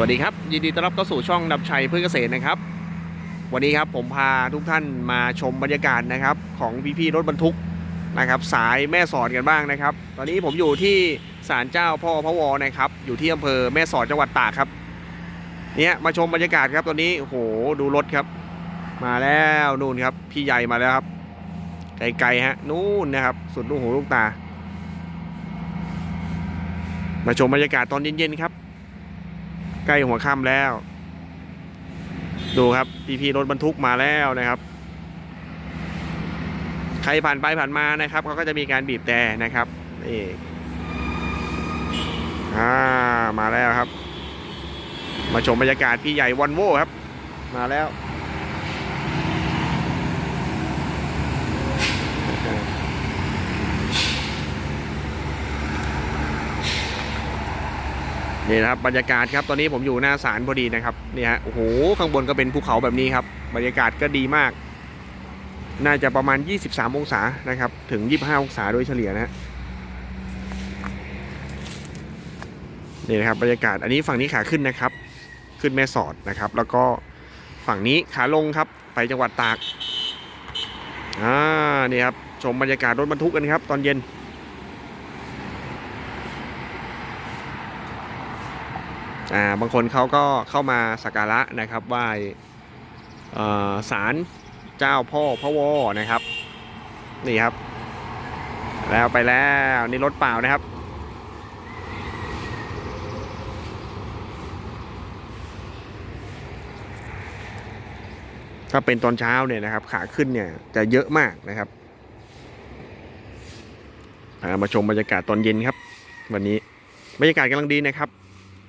วัสดีครับ ยินดีต้อนรับเข้าสู่ช่องดับชัยเพื่อเกษตรนะครับ วันนี้ครับผมพาทุกท่านมาชมบรรยากาศนะครับ ของพี่ๆรถบรรทุกนะครับ สายแม่สอดกันบ้างนะครับ ตอนนี้ผมอยู่ที่ศาลเจ้าพ่อพระวอนะครับ อยู่ที่อำเภอแม่สอดจังหวัดตากครับเนี่ยมาชมบรรยากาศครับตอนนี้โอ้โหดูรถครับ มาแล้วนู่นครับ พี่ใหญ่มาแล้วครับไกลๆฮะนู่นนะครับ สุดลูกหูลูกตา มาชมบรรยากาศตอนเย็นๆครับ ใกล้หัวค่ำแล้ว ดูครับพี่ๆรถบรรทุกมาแล้วนะครับ ใครผ่านไปผ่านมานะครับเขาก็จะมีการบีบแต่นะครับนี่อ่ามาแล้วครับ มาชมบรรยากาศพี่ใหญ่วันโวครับ มาแล้ว นี่นะครับบรรยากาศครับตอนนี้ผมอยู่หน้าศาลพอดีนะครับนี่ฮะโอ้โหข้างบนก็เป็นภูเขาแบบนี้ครับ บรรยากาศก็ดีมาก น่าจะประมาณ 23 องศานะครับ ถึง 25 องศาโดยเฉลี่ยนะฮะนี่นะครับบรรยากาศอันนี้ฝั่งนี้ขาขึ้นนะครับ ขึ้นแม่สอดนะครับ แล้วก็ฝั่งนี้ขาลงครับ ไปจังหวัดตากอ่านี่ครับชมบรรยากาศรถบรรทุกกันครับ ตอนเย็น อ่าบางคนเขาก็เข้ามาสักการะนะครับไหว้เอ่อศาลเจ้าพ่อพระวอนะครับ นี่ครับ แล้วไปแล้วนี่รถเปล่านะครับถ้าเป็นตอนเช้าเนี่ยนะครับ ขาขึ้นเนี่ยจะเยอะมากนะครับามาชมบรรยากาศตอนเย็นครับ วันนี้บรรยากาศกำลังดีนะครับ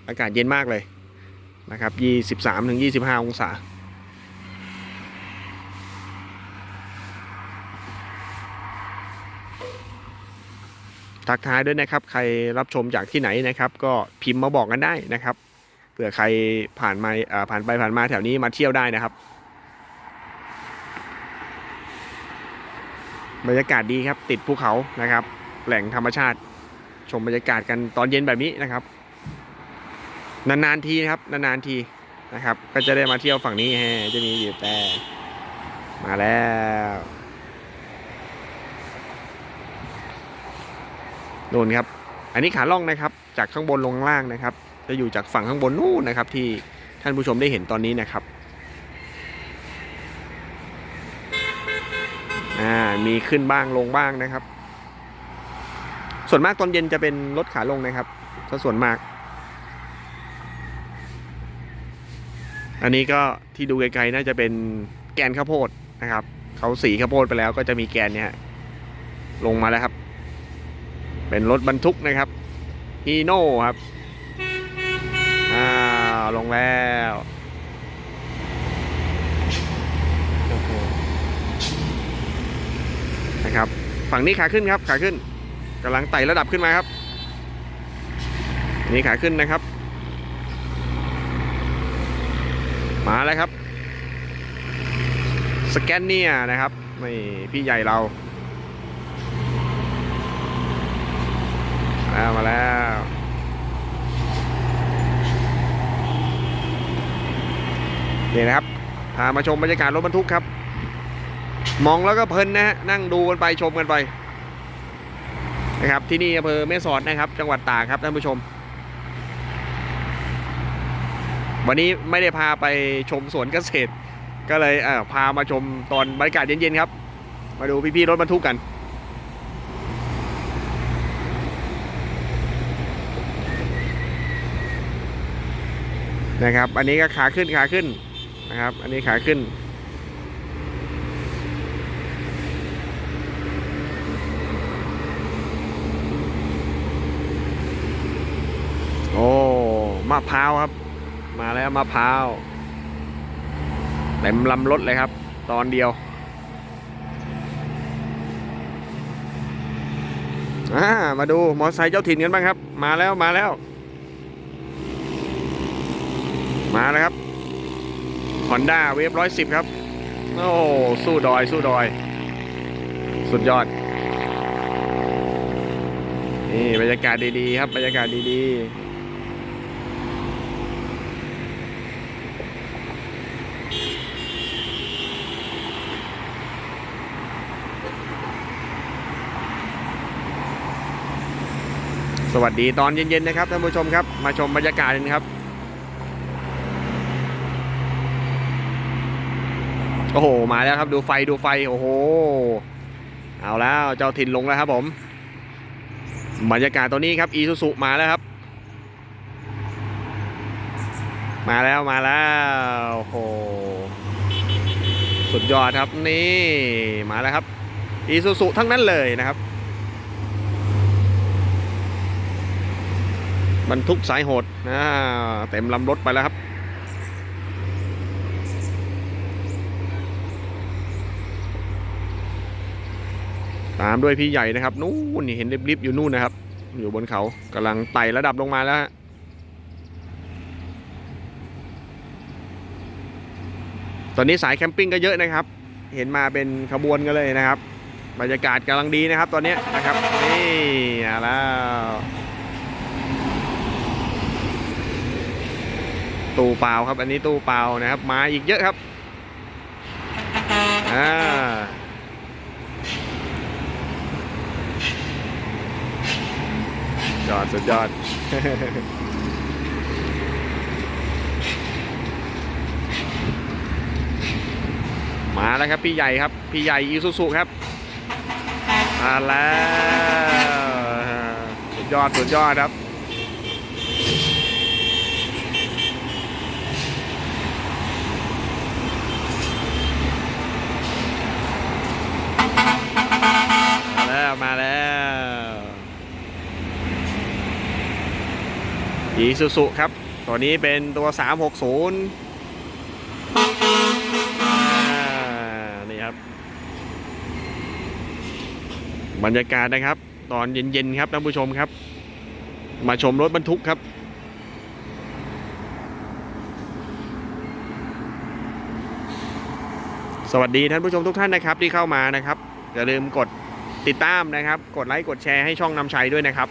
อากาศเย็นมากเลยนะครับ23ถึง25 องศาทักทายด้วยนะครับ ใครรับชมจากที่ไหนนะครับ ก็พิมพ์มาบอกกันได้นะครับเผื่อใครผ่านมาผ่านไปผ่านมาแถวนี้มาเที่ยวได้นะครับบรรยากาศดีครับติดภูเขานะครับ แหล่งธรรมชาติ ชมบรรยากาศกันตอนเย็นแบบนี้นะครับ นานๆทีนะครับ นานๆทีนะครับ ก็จะได้มาเที่ยวฝั่งนี้แฮะจะมีอยู่แต่มาแล้วโน่นครับ อันนี้ขาล่องนะครับ จากข้างบนลงข้างล่างนะครับ จะอยู่จากฝั่งข้างบนนู่นนะครับ ที่ท่านผู้ชมได้เห็นตอนนี้นะครับอ่ามีขึ้นบ้างลงบ้างนะครับ ส่วนมากตอนเย็นจะเป็นรถขาลงนะครับถ้าส่วนมาก อันนี้ก็ที่ดูไกลๆน่าจะเป็นแกนข้าวโพดนะครับเขาสีข้าวโพดไปแล้วก็จะมีแกนเนี่ยลงมาแล้วครับ เป็นรถบรรทุกนะครับฮีโน่ครับอ้าวลงแล้วนะครับ ฝั่งนี้ขาขึ้นครับขาขึ้นกำลังไต่ระดับขึ้นมาครับนนี้ขาขึ้นนะครับ มาแล้วครับ สแกนเนียนะครับนี่พี่ใหญ่เราาแล้วมาแล้ว นี่นะครับ พามาชมบรรยากาศรถบรรทุกครับ มองแล้วก็เพลินนะฮะ นั่งดูกันไปชมกันไปนะครับที่นี่อำเภอแม่สอดนะครับ จังหวัดตากครับท่านผู้ชม วันนี้ไม่ได้พาไปชมสวนเกษตร ก็เลยเอ่อพามาชมตอนบรรยากาศเย็นๆครับ มาดูพี่ๆรถบรรทุกกันนะครับ อันนี้ก็ขาขึ้นขาขึ้นนะครับ อันนี้ขาขึ้น โอ้ มะพร้าวครับ มาแล้วมะพร้าวเต็มลำรถเลยครับ ตอนเดียวามาดูมอเตอร์ไซค์เจ้าถิ่นกันบ้างครับ มาแล้วมาแล้ว มาแล้วครับ Honda เวฟร้อยสิบครับ โอ้สู้ดอยสู้ดอย สุดยอด นี่ บรรยากาศดี ๆ ครับ บรรยากาศดี ๆ สวัสดีตอนเย็นๆนะครับท่านผู้ชมครับ มาชมบรรยากาศกันครับ โอ้โห มาแล้วครับดูไฟดูไฟ โอ้โห เอาแล้วเจ้าถิ่นลงแล้วครับผม บรรยากาศตอนนี้ครับอีซูซุมาแล้วครับ มาแล้วมาแล้วโอ้โหสุดยอดครับนี่มาแล้วครับอีซูซุทั้งนั้นเลยนะครับ บรรทุกสายโหดอ่าเต็มลำรถไปแล้วครับ ตามด้วยพี่ใหญ่นะครับ นู่นนี่เห็นริบๆอยู่นู่นนะครับ อยู่บนเขากำลังไต่ระดับลงมาแล้วฮะตอนนี้สายแคมปิ้งก็เยอะนะครับ เห็นมาเป็นขบวนกันเลยนะครับ บรรยากาศกำลังดีนะครับ ตอนนี้นะครับ นี่แล้ว ตู้เปล่าครับ อันนี้ตู้เปล่านะครับ มาอีกเยอะครับอ่ายอดสุดยอดมาแล้วครับพี่ใหญ่ครับ พี่ใหญ่อีซูซุครับมาแล้วสุดยอดสุดยอดครับ แล้วมาแล้วอีซูซุครับ ตัวนี้เป็นตัว 360 นี่ครับ บรรยากาศนะครับ ตอนเย็นๆครับท่านผู้ชมครับ มาชมรถบรรทุกครับสวัสดีท่านผู้ชมทุกท่านนะครับที่เข้ามานะครับ อย่าลืมกด ติดตามนะครับ กดไลค์กดแชร์ให้ช่องนำชัยด้วยนะครับ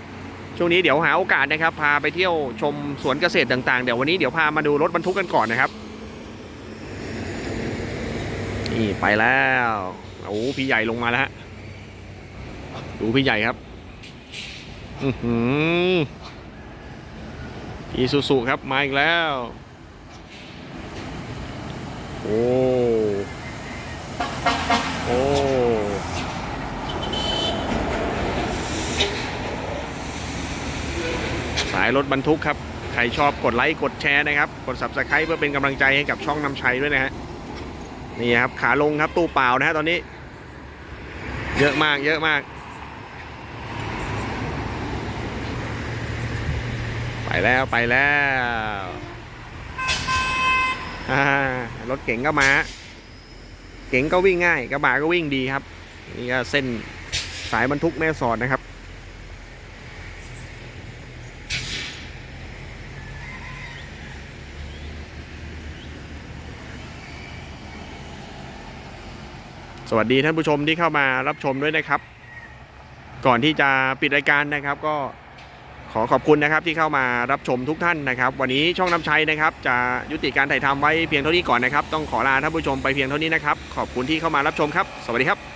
ช่วงนี้เดี๋ยวหาโอกาสนะครับ พาไปเที่ยวชมสวนเกษตรต่างๆ เดี๋ยววันนี้เดี๋ยวพามาดูรถบรรทุกกันก่อนนะครับนี่ไปแล้วโอ้พี่ใหญ่ลงมาแล้วฮะดูพี่ใหญ่ครับอีซูซุครับมาอีกแล้ว โอ้ายรถบรรทุกครับ ใครชอบกดไลค์กดแชร์นะครับ กด subscribe เพื่อเป็นกำลังใจให้กับช่องนำชัยด้วยนะฮะ นี่ครับขาลงครับตู้เปล่านะฮะตอนนี้ เยอะมากเยอะมาก ไปแล้วไปแล้วรถเก๋งก็มา เก๋งก็วิ่งง่ายกระบะก็วิ่งดีครับ นี่ก็เส้นสายบรรทุกแม่สอดนะครับ สวัสดีท่านผู้ชมที่เข้ามารับชมด้วยนะครับ ก่อนที่จะปิดรายการนะครับ ก็ขอขอบคุณนะครับที่เข้ามารับชมทุกท่านนะครับ วันนี้ช่องน้ำชัยนะครับ จะยุติการถ่ายทำไว้เพียงเท่านี้ก่อนนะครับ ต้องขอลาท่านผู้ชมไปเพียงเท่านี้นะครับ ขอบคุณที่เข้ามารับชมครับ สวัสดีครับ